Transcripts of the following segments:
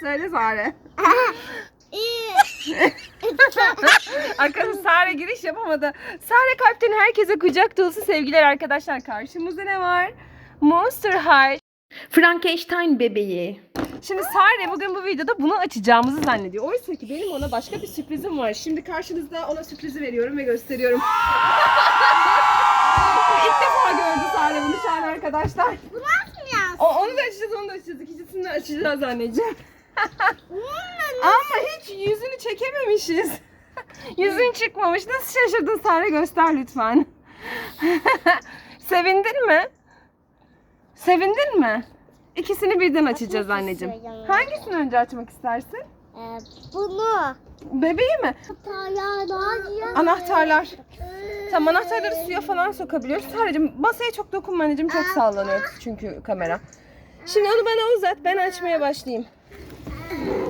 Söyle Sare. İyi. Arkadaşlar Sare giriş yapamadı. Sare kalpten herkese kucak dolusu sevgiler arkadaşlar. Karşımızda ne var? Monster High. Frankenstein bebeği. Şimdi Sare bugün bu videoda bunu açacağımızı zannediyor. Oysa ki benim ona başka bir sürprizim var. Şimdi karşınızda ona sürprizi veriyorum ve gösteriyorum. İlk defa gördü Sare bunu şu an arkadaşlar. O, onu da açacağız, onu da açacağız. İkisini de açacağız anneciğim. Ama hiç yüzünü çekememişiz. Yüzün çıkmamış. Nasıl şaşırdın Sare göster lütfen. Sevindin mi? Sevindin mi? İkisini birden açacağız Açmak anneciğim. istiyorum. Hangisini önce açmak istersin? Ee, bunu. Bebeği mi? Anahtarlar. Anahtarlar. Tamam anahtarları suya falan sokabiliyoruz. Sadece masaya çok dokunma anneciğim çok sallanıyor çünkü kamera. Şimdi onu bana uzat ben açmaya başlayayım.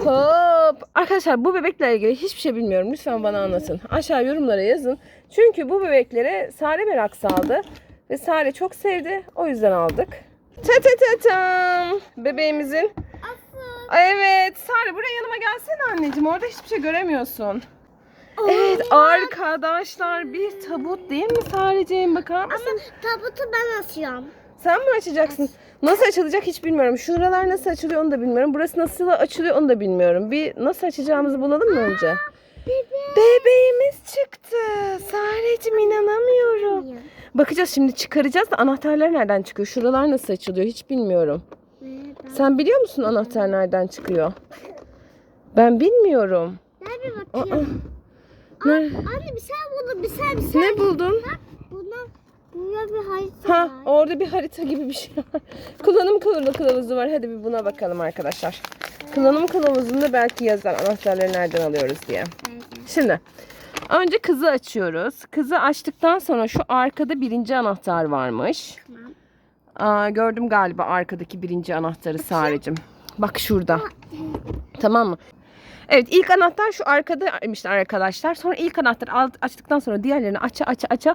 Hop. Arkadaşlar bu bebekle ilgili hiçbir şey bilmiyorum. Lütfen bana anlatın. Aşağı yorumlara yazın. Çünkü bu bebeklere Sare merak saldı. Ve Sare çok sevdi. O yüzden aldık. Ta ta ta tam. Bebeğimizin. Evet. Sare buraya yanıma gelsene anneciğim. Orada hiçbir şey göremiyorsun. Evet arkadaşlar bir tabut değil mi Sareciğim bakar mısın? Ama tabutu ben açıyorum. Sen mi açacaksın? Nasıl açılacak hiç bilmiyorum. Şuralar nasıl açılıyor onu da bilmiyorum. Burası nasıl açılıyor onu da bilmiyorum. Bir nasıl açacağımızı bulalım mı önce? Bebeğimiz çıktı. Sareciğim inanamıyorum. Bakacağız şimdi çıkaracağız da anahtarlar nereden çıkıyor? Şuralar nasıl açılıyor hiç bilmiyorum. Sen biliyor musun anahtar nereden çıkıyor? Ben bilmiyorum. Gel bir Aa, bakayım. Ne, Anne bir sen buldun bir sen bir sen. ne buldun? Buna, buna bir harita Ha var. orada bir harita gibi bir şey var. Kullanım kılavuzu var. Hadi bir buna bakalım arkadaşlar. Kullanım kılavuzunda belki yazar anahtarları nereden alıyoruz diye. Şimdi önce kızı açıyoruz. Kızı açtıktan sonra şu arkada birinci anahtar varmış. Tamam. Aa, gördüm galiba arkadaki birinci anahtarı Sarecim. Bak şurada. Tamam mı? Evet ilk anahtar şu arkadaymış arkadaşlar. Sonra ilk anahtarı alt- açtıktan sonra diğerlerini aça aça aça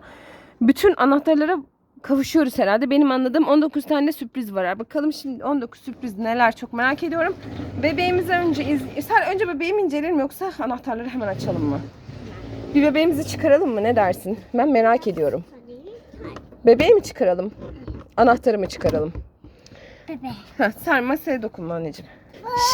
bütün anahtarlara kavuşuyoruz herhalde. Benim anladığım 19 tane sürpriz var. Bakalım şimdi 19 sürpriz neler çok merak ediyorum. Bebeğimizi önce iz... Sen önce bebeğimi inceleyelim yoksa anahtarları hemen açalım mı? Bir bebeğimizi çıkaralım mı ne dersin? Ben merak ediyorum. Bebeği mi çıkaralım? Anahtarı mı çıkaralım? Bebe. Heh, sen masaya dokunma anneciğim.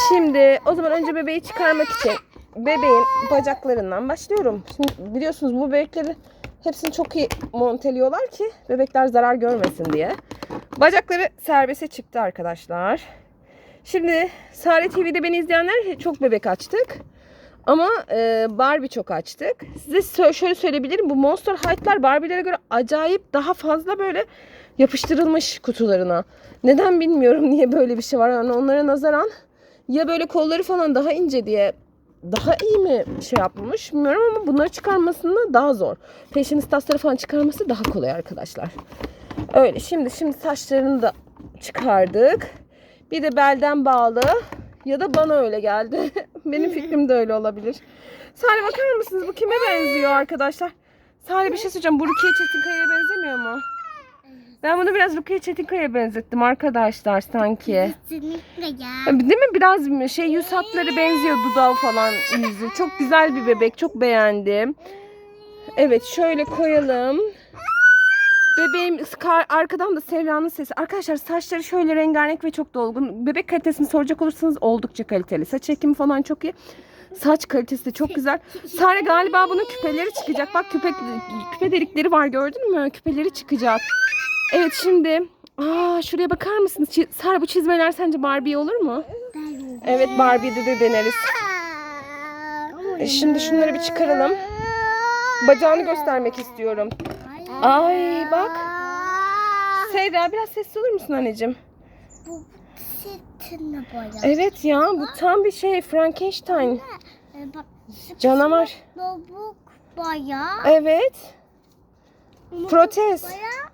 Şimdi o zaman önce bebeği çıkarmak için bebeğin bacaklarından başlıyorum. Şimdi biliyorsunuz bu bebekleri hepsini çok iyi monteliyorlar ki bebekler zarar görmesin diye. Bacakları serbeste çıktı arkadaşlar. Şimdi Sare TV'de beni izleyenler çok bebek açtık. Ama e, Barbie çok açtık. Size şöyle söyleyebilirim. Bu Monster High'lar Barbie'lere göre acayip daha fazla böyle yapıştırılmış kutularına. Neden bilmiyorum niye böyle bir şey var. Yani onlara nazaran ya böyle kolları falan daha ince diye daha iyi mi şey yapmış bilmiyorum ama bunları çıkarmasında daha zor. Peşin tasları falan çıkarması daha kolay arkadaşlar. Öyle şimdi şimdi saçlarını da çıkardık. Bir de belden bağlı ya da bana öyle geldi. Benim fikrim de öyle olabilir. Salih bakar mısınız bu kime benziyor arkadaşlar? Salih bir şey söyleyeceğim. Bu Rukiye Çetinkaya'ya benzemiyor mu? Ben bunu biraz Rukiye Çetinkaya'ya benzettim arkadaşlar sanki. Kesinlikle ya. Değil mi? Biraz şey yüz hatları benziyor dudağı falan yüzü. Çok güzel bir bebek. Çok beğendim. Evet şöyle koyalım. Bebeğim kar- arkadan da Serra'nın sesi. Arkadaşlar saçları şöyle rengarenk ve çok dolgun. Bebek kalitesini soracak olursanız oldukça kaliteli. Saç ekimi falan çok iyi. Saç kalitesi de çok güzel. Sare galiba bunun küpeleri çıkacak. Bak küpe, küpe delikleri var gördün mü? Küpeleri çıkacak. Evet şimdi Aa şuraya bakar mısınız? Çi- Sare bu çizmeler sence Barbie olur mu? Evet Barbie'de de deneriz. E, şimdi şunları bir çıkaralım. Bacağını göstermek istiyorum. Ay bak. Serra biraz sessiz olur musun anneciğim? Bu sütünü boya. Evet ya bu tam bir şey Frankenstein. Ee, bak. Canavar. Lobuk boya. Evet. Protez. Boya.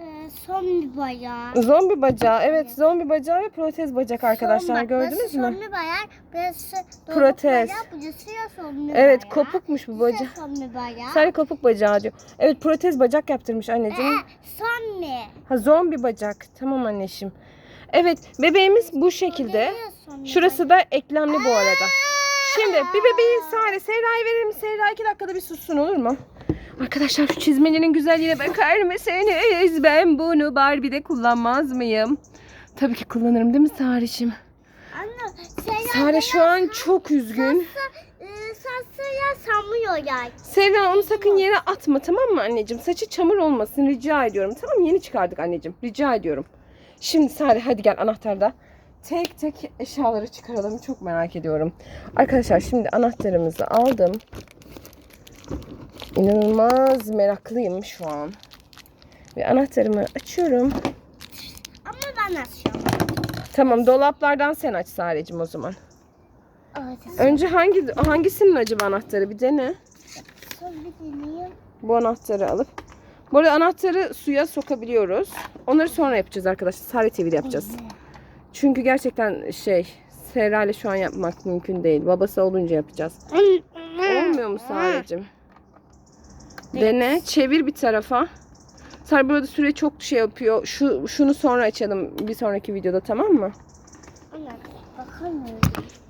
Ee, son bir bayağı. Zombi bacağı. Evet zombi bacağı ve protez bacak arkadaşlar. Son- Gördünüz mü? Son bir bayağı. Burası Protez. bayağı, Burası ya son bir Evet bayağı. kopukmuş bu son bir bayağı. Sadece kopuk bacağı diyor. Evet protez bacak yaptırmış anneciğim. Ee, son bir. Ha zombi bacak. Tamam anneciğim. Evet bebeğimiz bu şekilde. Şurası da eklemli bu arada. Şimdi bir bebeğin Sare Seyra'yı mi? Seyra iki dakikada bir sussun olur mu? Arkadaşlar şu çizmelerin güzelliğine bakar mısınız? Ben bunu Barbie'de kullanmaz mıyım? Tabii ki kullanırım değil mi Sare'cim? Anne Sare şu an çok üzgün. e, saçları sanmıyor yani. Seyra onu sakın yere atma tamam mı anneciğim? Saçı çamur olmasın rica ediyorum. Tamam mı? Yeni çıkardık anneciğim. Rica ediyorum. Şimdi Sare hadi gel anahtarda. Tek tek eşyaları çıkaralım. Çok merak ediyorum. Arkadaşlar şimdi anahtarımızı aldım. İnanılmaz meraklıyım şu an. Ve anahtarımı açıyorum. Ama ben açıyorum. Tamam dolaplardan sen aç Sare'cim o zaman. Evet. Önce hangi hangisinin acaba anahtarı bir dene. Son bir deneyeyim. Bu anahtarı alıp. Bu arada anahtarı suya sokabiliyoruz. Onları sonra yapacağız arkadaşlar. Sare TV'de yapacağız. Çünkü gerçekten şey Serra ile şu an yapmak mümkün değil. Babası olunca yapacağız. Olmuyor mu Sare'cim? Dene. Çevir bir tarafa. Sare burada süre çok şey yapıyor. Şu şunu sonra açalım bir sonraki videoda tamam mı? Anne bakamıyorum.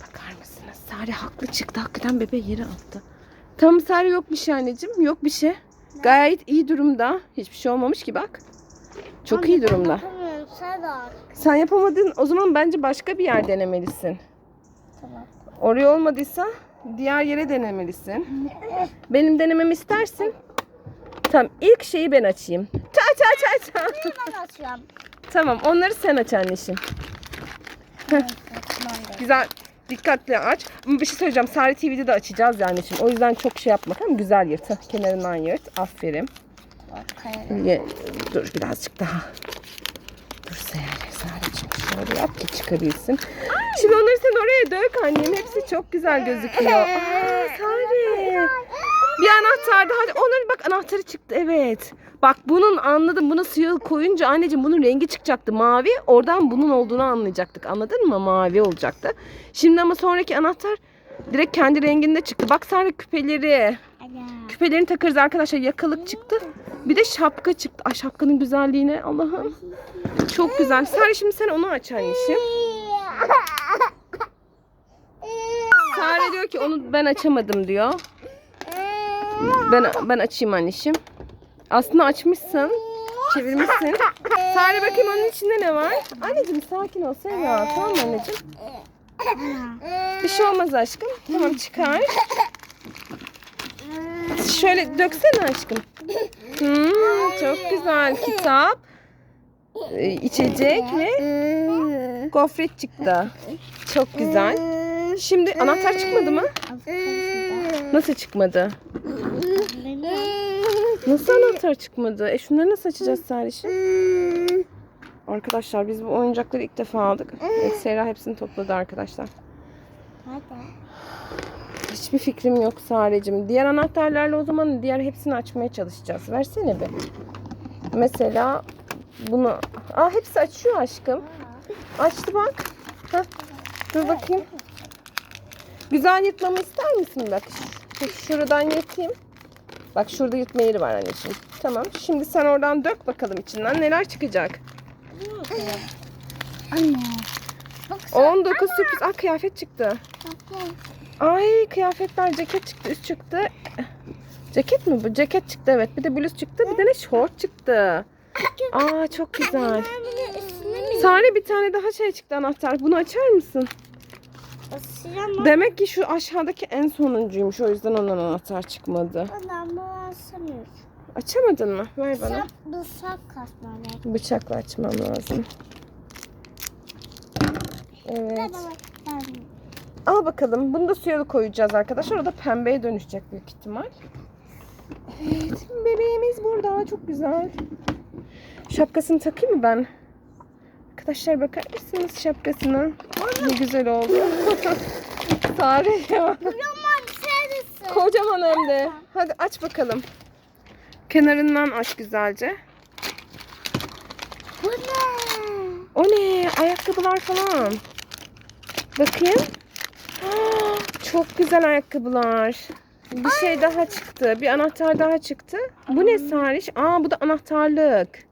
Bakar mısınız? Sare haklı çıktı. Hakikaten bebeği yere attı. Tamam Sare yok bir şey anneciğim. Yok bir şey. Gayet iyi durumda. Hiçbir şey olmamış ki bak. Çok Anne, iyi durumda. Sedat. Sen yapamadın. O zaman bence başka bir yer denemelisin. Tamam. Oraya olmadıysa diğer yere denemelisin. Benim denememi istersin. Tamam ilk şeyi ben açayım. Ça ça ça ça. Ben açıyorum. Tamam onları sen aç anneciğim. Güzel dikkatli aç. Bir şey söyleyeceğim. Sare TV'de de açacağız yani şimdi. O yüzden çok şey yapma. Tamam? Güzel yırt. Kenarından yırt. Aferin. Ye- Dur birazcık daha. Dur Sare. Sare'cim şöyle yap ki çıkabilsin. Şimdi onları sen oraya dök annem. Hepsi çok güzel gözüküyor. Aa, Sare. Bir anahtar daha. Hadi onların bak anahtarı çıktı. Evet. Bak bunun anladım. Buna suya koyunca anneciğim bunun rengi çıkacaktı. Mavi. Oradan bunun olduğunu anlayacaktık. Anladın mı? Mavi olacaktı. Şimdi ama sonraki anahtar direkt kendi renginde çıktı. Bak Sare küpeleri. Küpelerini takarız arkadaşlar. Yakalık çıktı. Bir de şapka çıktı. Ay şapkanın güzelliğine Allah'ım. Çok güzel. Sare şimdi sen onu aç anneciğim. Sare diyor ki onu ben açamadım diyor. Ben ben açayım anneciğim. Aslında açmışsın. Çevirmişsin. Sare bakayım onun içinde ne var? Anneciğim sakin ol sen ya. Tamam mı anneciğim? Bir şey olmaz aşkım. Tamam çıkar. Şöyle döksene aşkım. Hmm, çok güzel kitap. Ee, içecek ve gofret çıktı. Çok güzel. Şimdi anahtar çıkmadı mı? Nasıl çıkmadı? Nasıl anahtar çıkmadı? E şunları nasıl açacağız Sarişim? Arkadaşlar biz bu oyuncakları ilk defa aldık. Evet, Sera hepsini topladı arkadaşlar. Hiçbir fikrim yok Sare'cim. Diğer anahtarlarla o zaman diğer hepsini açmaya çalışacağız. Versene bir. Mesela bunu... Aa hepsi açıyor aşkım. Açtı bak. Heh. Dur bakayım. Güzel yırtmamı ister misin bak? Şu- Şuradan yırtayım. Bak şurada yırtma yeri var anneciğim. Tamam. Şimdi sen oradan dök bakalım içinden neler çıkacak. Anne. 19 sürpriz. Aa kıyafet çıktı. Ay kıyafetler ceket çıktı üst çıktı. Ceket mi bu? Ceket çıktı evet. Bir de bluz çıktı. Bir de ne şort çıktı. Aa çok güzel. Ben üstüne mi Sare bir tane daha şey çıktı anahtar. Bunu açar mısın? Isıramam? Demek ki şu aşağıdaki en sonuncuymuş. O yüzden ondan anahtar çıkmadı. Isıramıyorum. Açamadın mı? Ver bana. Bıçak kasmam lazım. Bıçakla açmam lazım. Evet. Al bakalım. Bunu da suya koyacağız arkadaşlar. O da pembeye dönüşecek büyük ihtimal. Evet. Bebeğimiz burada. Çok güzel. Şapkasını takayım mı ben? Arkadaşlar bakar mısınız şapkasına? Ne güzel oldu. Sare ya. Roman serisi. Kocaman hem de. Hadi aç bakalım. Kenarından aç güzelce. Bu ne? O ne? Ayakkabılar falan. Bakayım. Çok güzel ayakkabılar. Bir şey daha çıktı. Bir anahtar daha çıktı. Bu ne Sariş? Aa bu da anahtarlık.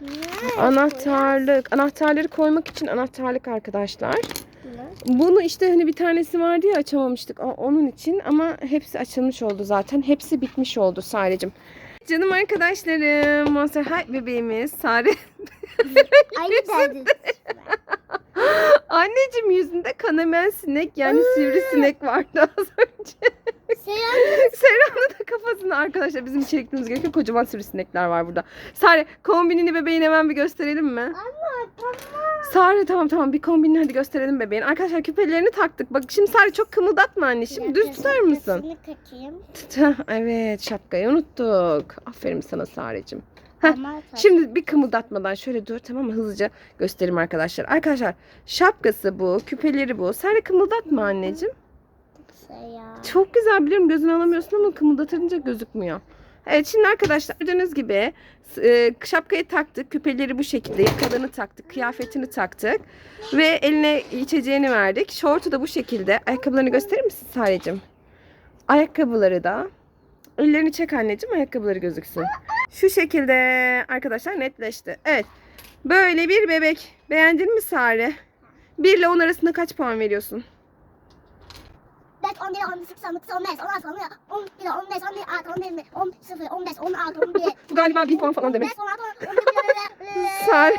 Ne? Anahtarlık. Anahtarları koymak için anahtarlık arkadaşlar. Ne? Bunu işte hani bir tanesi vardı ya açamamıştık. Onun için ama hepsi açılmış oldu zaten. Hepsi bitmiş oldu Sare'cim. Canım arkadaşlarım. Monster High bebeğimiz Sare. Aynı. Anneciğim yüzünde kanamen sinek yani sivrisinek vardı az önce. Selam. Serra'nın da kafasında arkadaşlar bizim çektiğimiz gerekiyor. Kocaman sivrisinekler var burada. Sare kombinini bebeğin hemen bir gösterelim mi? Ama tamam. Sare tamam tamam bir kombinini hadi gösterelim bebeğin. Arkadaşlar küpelerini taktık. Bak şimdi Sare çok kımıldatma anneciğim. Düz tutar mısın? Takayım. Evet şapkayı unuttuk. Aferin sana Sare'cim. Heh, Şimdi bir kımıldatmadan şöyle dur tamam mı hızlıca göstereyim arkadaşlar. Arkadaşlar şapkası bu, küpeleri bu. Sare kımıldatma anneciğim. Selam. Çok güzel biliyorum gözünü alamıyorsun ama kımıldatınca gözükmüyor. Evet şimdi arkadaşlar gördüğünüz gibi e, şapkayı taktık, küpeleri bu şekilde, yakalarını taktık, kıyafetini taktık ve eline içeceğini verdik. Şortu da bu şekilde. Ayakkabılarını gösterir misin Sare'cim? Ayakkabıları da. Ellerini çek anneciğim ayakkabıları gözüksün. Şu şekilde arkadaşlar netleşti. Evet. Böyle bir bebek. Beğendin mi Sare? 1 ile 10 arasında kaç puan veriyorsun? 5, 11, 12, 13, 15, 16, 17, 11, 15, 16, 17, 10, 0, 15, 16, 11, Bu galiba 1000 puan falan demek. 15, 16, 17, Sare.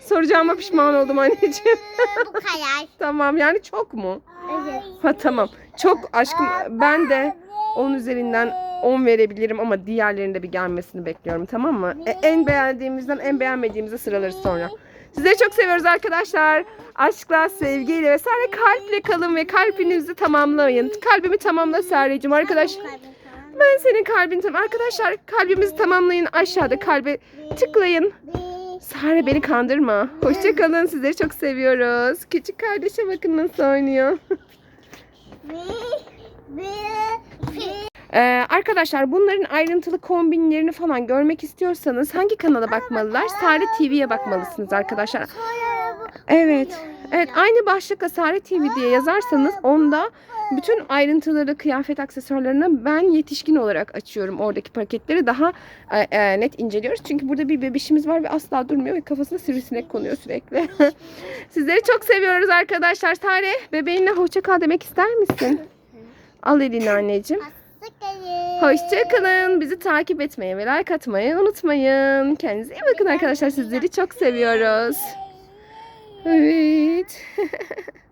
Soracağıma pişman oldum anneciğim. Bu kadar. tamam yani çok mu? Evet. Ha tamam. Çok aşkım ben de 10 üzerinden 10 verebilirim ama diğerlerinde bir gelmesini bekliyorum tamam mı? E, en beğendiğimizden en beğenmediğimize sıralarız sonra. Sizleri çok seviyoruz arkadaşlar. Aşkla, sevgiyle ve sadece kalple kalın ve kalbinizi tamamlayın. Kalbimi tamamla Sare'cim arkadaş. Ben senin kalbini tam arkadaşlar kalbimizi tamamlayın aşağıda kalbe tıklayın. Sare beni kandırma. Hoşçakalın. Sizleri çok seviyoruz. Küçük kardeşe bakın nasıl oynuyor. Ee, arkadaşlar bunların ayrıntılı kombinlerini falan görmek istiyorsanız hangi kanala bakmalılar? Sare TV'ye bakmalısınız arkadaşlar. Evet. Evet aynı başlıkla Sare TV diye yazarsanız onda bütün ayrıntıları, kıyafet aksesuarlarını ben yetişkin olarak açıyorum. Oradaki paketleri daha e, e, net inceliyoruz. Çünkü burada bir bebişimiz var ve asla durmuyor ve kafasına sivrisinek konuyor sürekli. Sizleri çok seviyoruz arkadaşlar. Sare bebeğinle hoşça kal demek ister misin? Al elini anneciğim. Hoşçakalın. Bizi takip etmeyi ve like atmayı unutmayın. Kendinize iyi bakın arkadaşlar. Sizleri çok seviyoruz. Evet.